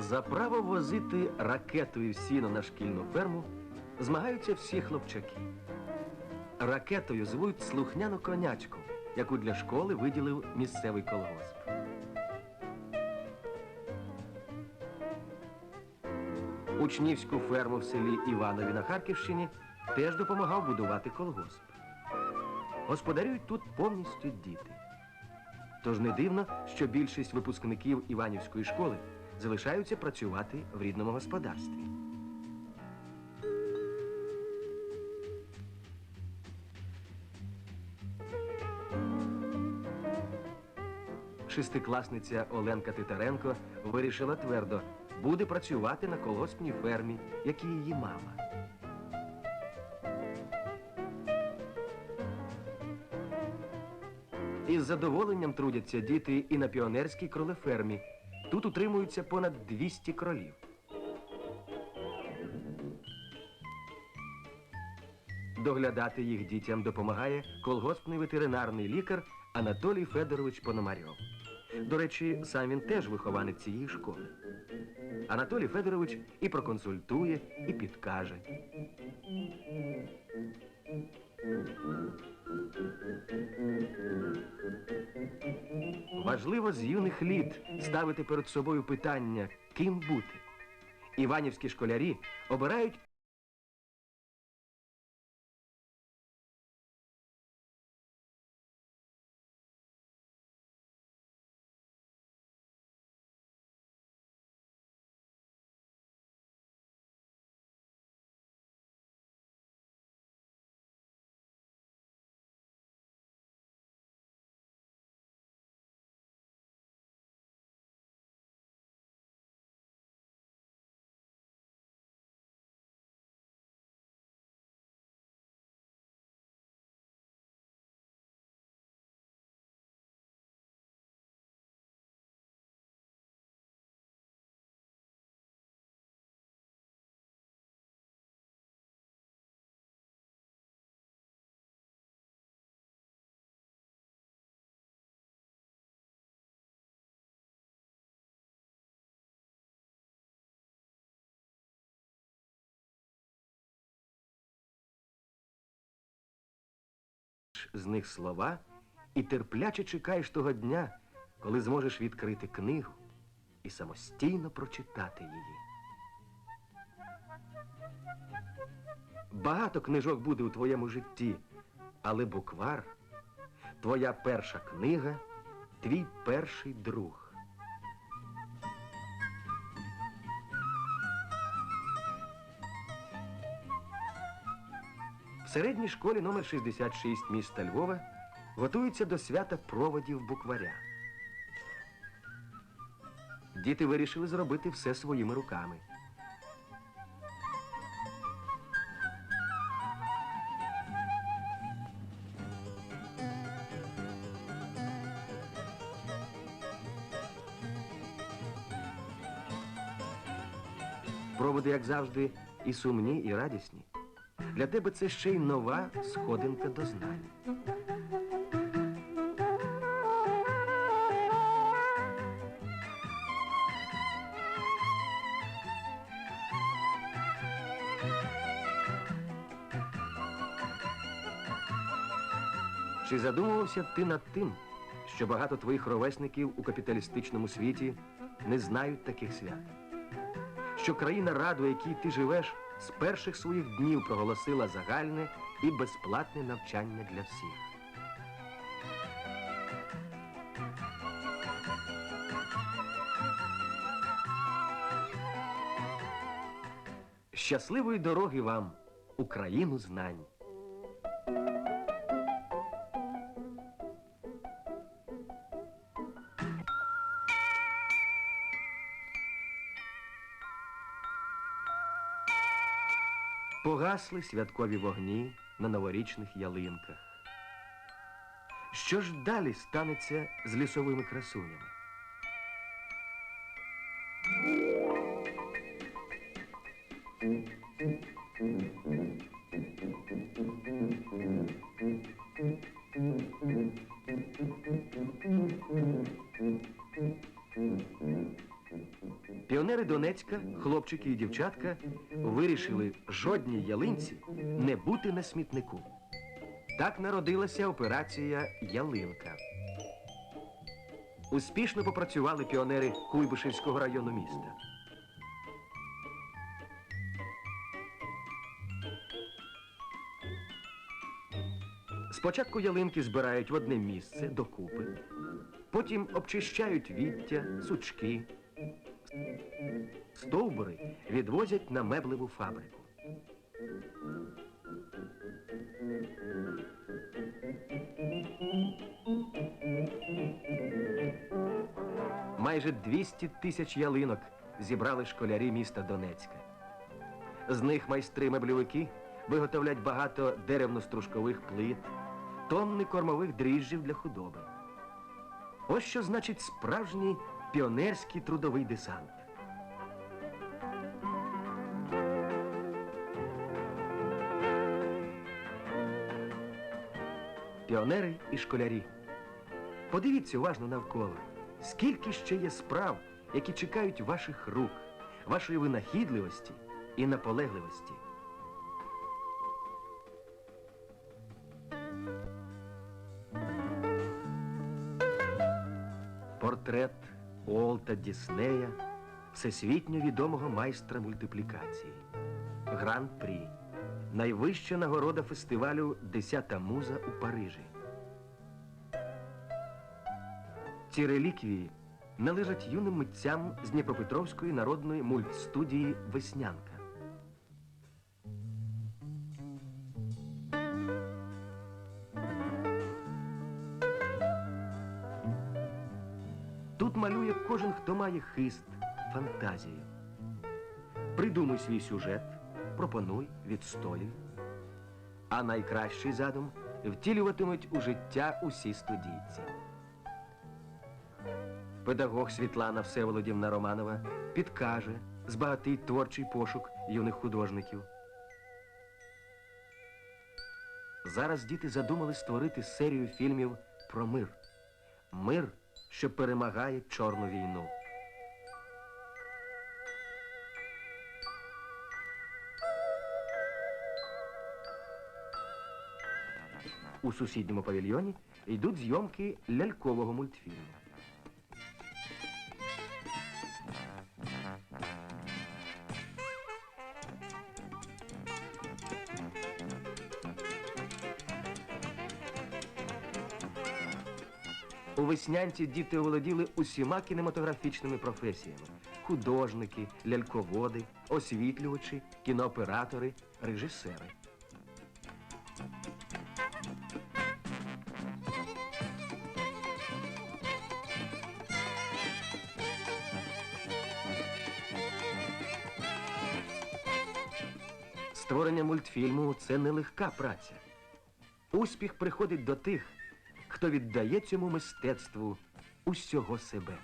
За право возити ракетою сіно на шкільну ферму змагаються всі хлопчаки. Ракетою звуть слухняну конячку, яку для школи виділив місцевий колгосп. Учнівську ферму в селі Іванові на Харківщині теж допомагав будувати колгосп. Господарюють тут повністю діти. Тож не дивно, що більшість випускників Іванівської школи залишаються працювати в рідному господарстві. Шестикласниця Оленка Титаренко вирішила твердо, буде працювати на колгоспній фермі, як і її мама. Із задоволенням трудяться діти і на піонерській кролефермі. Тут утримуються понад 200 кролів. Доглядати їх дітям допомагає колгоспний ветеринарний лікар Анатолій Федорович Пономарьов. До речі, сам він теж вихованець цієї школи. Анатолій Федорович і проконсультує, і підкаже. Важливо з юних літ ставити перед собою питання, ким бути. Іванівські школярі обирають з них слова і терпляче чекаєш того дня, коли зможеш відкрити книгу і самостійно прочитати її. Багато книжок буде у твоєму житті, але буквар твоя перша книга, твій перший друг. В середній школі номер 66 міста Львова готуються до свята проводів букваря. Діти вирішили зробити все своїми руками. Проводи, як завжди, і сумні, і радісні. Для тебе це ще й нова сходинка до знань. Чи задумувався ти над тим, що багато твоїх ровесників у капіталістичному світі не знають таких свят? Що країна раду, якій ти живеш, з перших своїх днів проголосила загальне і безплатне навчання для всіх. Щасливої дороги вам, Україну знань! Погасли святкові вогні на новорічних ялинках. Що ж далі станеться з лісовими красунями? Піонери Донецька хлопчики і дівчатка вирішили жодній ялинці не бути на смітнику. Так народилася операція Ялинка. Успішно попрацювали піонери Куйбишевського району міста. Спочатку ялинки збирають в одне місце докупи, потім обчищають віття, сучки. Стовбури відвозять на меблеву фабрику. Майже 200 тисяч ялинок зібрали школярі міста Донецька. З них майстри-меблювики виготовлять багато деревно-стружкових плит, тонни кормових дріжджів для худоби. Ось що значить справжній піонерський трудовий десант. Піонери і школярі. Подивіться уважно навколо, скільки ще є справ, які чекають ваших рук, вашої винахідливості і наполегливості. Портрет Уолта Діснея, всесвітньо відомого майстра мультиплікації. Гран-прі. Найвища нагорода фестивалю Десята муза у Парижі. Ці реліквії належать юним митцям з Дніпропетровської народної мультстудії Веснянка. Тут малює кожен, хто має хист, фантазію. Придумуй свій сюжет, пропонуй, відстоюй. А найкращий задум втілюватимуть у життя усі студійці. Педагог Світлана Всеволодівна Романова підкаже, збагатить творчий пошук юних художників. Зараз діти задумали створити серію фільмів про мир. Мир, що перемагає чорну війну. У сусідньому павільйоні йдуть зйомки лялькового мультфільму. У веснянці діти володіли усіма кінематографічними професіями: художники, ляльководи, освітлювачі, кінооператори, режисери. Створення мультфільму це нелегка праця. Успіх приходить до тих, хто віддає цьому мистецтву усього себе.